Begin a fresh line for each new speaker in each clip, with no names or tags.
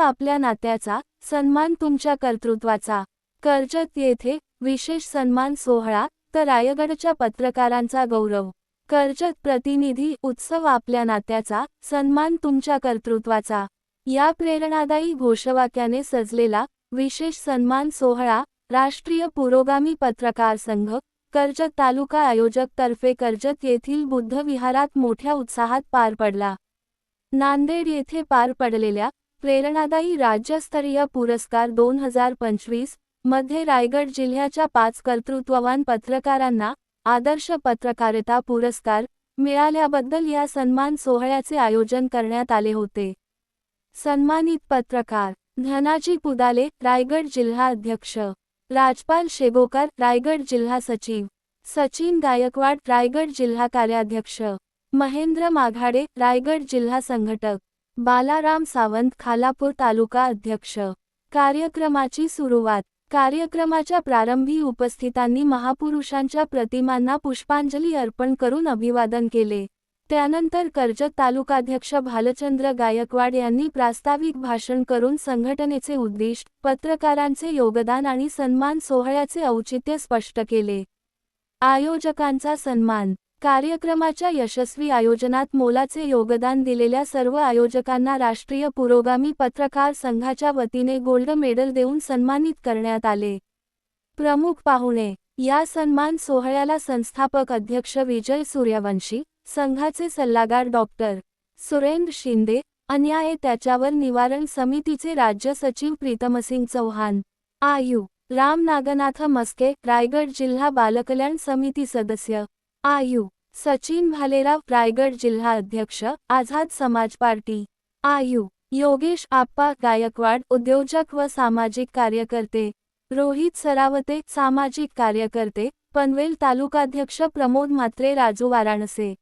आपल्या नात्याचा सन्मान तुमच्या कर्तृत्वाचा. कर्जत येथे विशेष सन्मान सोहळा तर रायगडच्या पत्रकारांचा गौरव. कर्जत प्रतिनिधी उत्सव आपल्या नात्याचा सन्मान तुमच्या कर्तृत्वाचा. या प्रेरणादायी घोषवाक्याने सजलेला विशेष सन्मान सोहळा राष्ट्रीय पुरोगामी पत्रकार संघ कर्जत तालुका आयोजक तर्फे कर्जत येथील बुद्ध विहारात मोठ्या उत्साहात पार पडला. नांदेड येथे पार पडलेल्या प्रेरणादायी राज्यस्तरीय पुरस्कार दोन हजार पंचवीसमध्ये रायगड जिल्ह्याच्या पाच कर्तृत्ववान पत्रकारांना आदर्श पत्रकारिता पुरस्कार मिळाल्याबद्दल या सन्मान सोहळ्याचे आयोजन करण्यात आले होते. सन्मानित पत्रकार धनाजी पुदाले रायगड जिल्हा अध्यक्ष. राजपाल शेगोकर रायगड जिल्हा सचिव. सचिन गायकवाड रायगड जिल्हा कार्याध्यक्ष. महेंद्र माघाडे रायगड जिल्हा संघटक. बालाराम सावंत खालापूर तालुका अध्यक्ष. कार्यक्रमाची सुरुवात. कार्यक्रमाच्या प्रारंभी उपस्थितांनी महापुरुषांच्या प्रतिमांना पुष्पांजली अर्पण करून अभिवादन केले. त्यानंतर कर्जत तालुकाध्यक्ष भालचंद्र गायकवाड यांनी प्रास्ताविक भाषण करून संघटनेचे उद्दिष्ट पत्रकारांचे योगदान आणि सन्मान सोहळ्याचे औचित्य स्पष्ट केले. आयोजकांचा सन्मान. कार्यक्रमाच्या यशस्वी आयोजनात मोलाचे योगदान दिलेल्या सर्व आयोजकांना राष्ट्रीय पुरोगामी पत्रकार संघाच्या वतीने गोल्ड मेडल देऊन सन्मानित करण्यात आले. प्रमुख पाहुणे या सन्मान सोहळ्याला संस्थापक अध्यक्ष विजय सूर्यवंशी संघाचे सल्लागार डॉक्टर सुरेंद्र शिंदे अन्याय त्याच्यावर निवारण समितीचे राज्य सचिव प्रीतमसिंग चौहान आयु राम नागनाथ मस्के रायगड जिल्हा बालकल्याण समिती सदस्य आयु. सचिन भालेराव रायगड जिल्हा अध्यक्ष आझाद समाज पार्टी. आयु. योगेश आप्पा गायकवाड उद्योजक व सामाजिक कार्यकर्ते. रोहित सरावते सामाजिक कार्यकर्ते. पनवेल तालुकाध्यक्ष प्रमोद म्हात्रे राजू वाराणसे.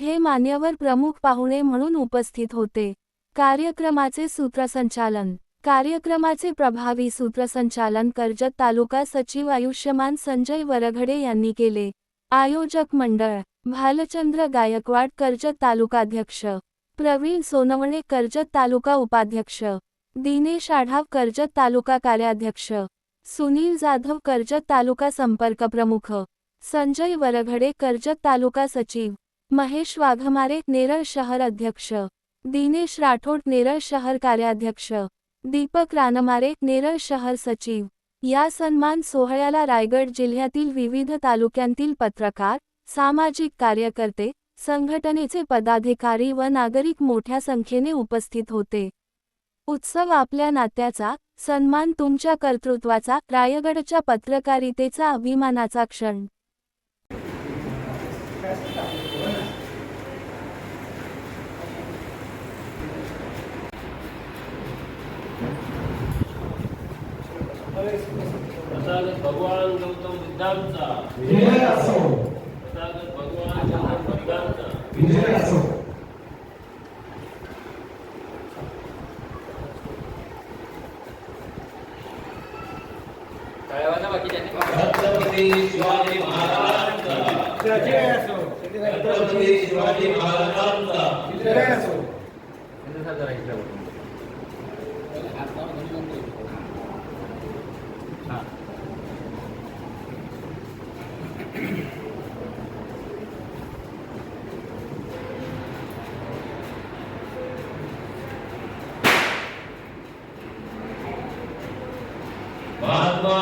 हे मान्यवर प्रमुख पाहुणे म्हणून उपस्थित होते. कार्यक्रमाचे सूत्रसंचालन. कार्यक्रमाचे प्रभावी सूत्रसंचालन कर्जत तालुका सचिव आयुष्यमान संजय वरघडे यांनी केले. आयोजक मंडळ, भालचंद्र गायकवाड कर्जत तालुकाध्यक्ष, प्रवीण सोनवणे कर्जत तालुका उपाध्यक्ष, दिनेश आढाव कर्जत तालुका कार्याध्यक्ष, सुनील जाधव कर्जत तालुका संपर्क प्रमुख, संजय वरघडे कर्जत तालुका सचिव, महेश वाघमारे नेरळ शहर अध्यक्ष, दिनेश राठोड नेरळ शहर कार्याध्यक्ष, दीपक रानमारे नेरळ शहर सचिव या सन्मान सोहळ्याला रायगड जिल्ह्यातील विविध तालुक्यांतील पत्रकार सामाजिक कार्यकर्ते संघटनेचे पदाधिकारी व नागरिक मोठ्या संख्येने उपस्थित होते. उत्सव आपल्या नात्याचा सन्मान तुमच्या कर्तृत्वाचा रायगडच्या पत्रकारितेचा अभिमानाचा क्षण.
તથાગત ભગવાન ગૌતમ બુદ્ધાંતા વિજય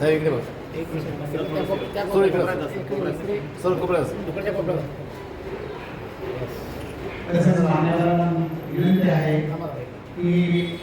साहेब इकडे बघ. सर इकडे सर कोपऱ्यात
तसेच विनंती आहे की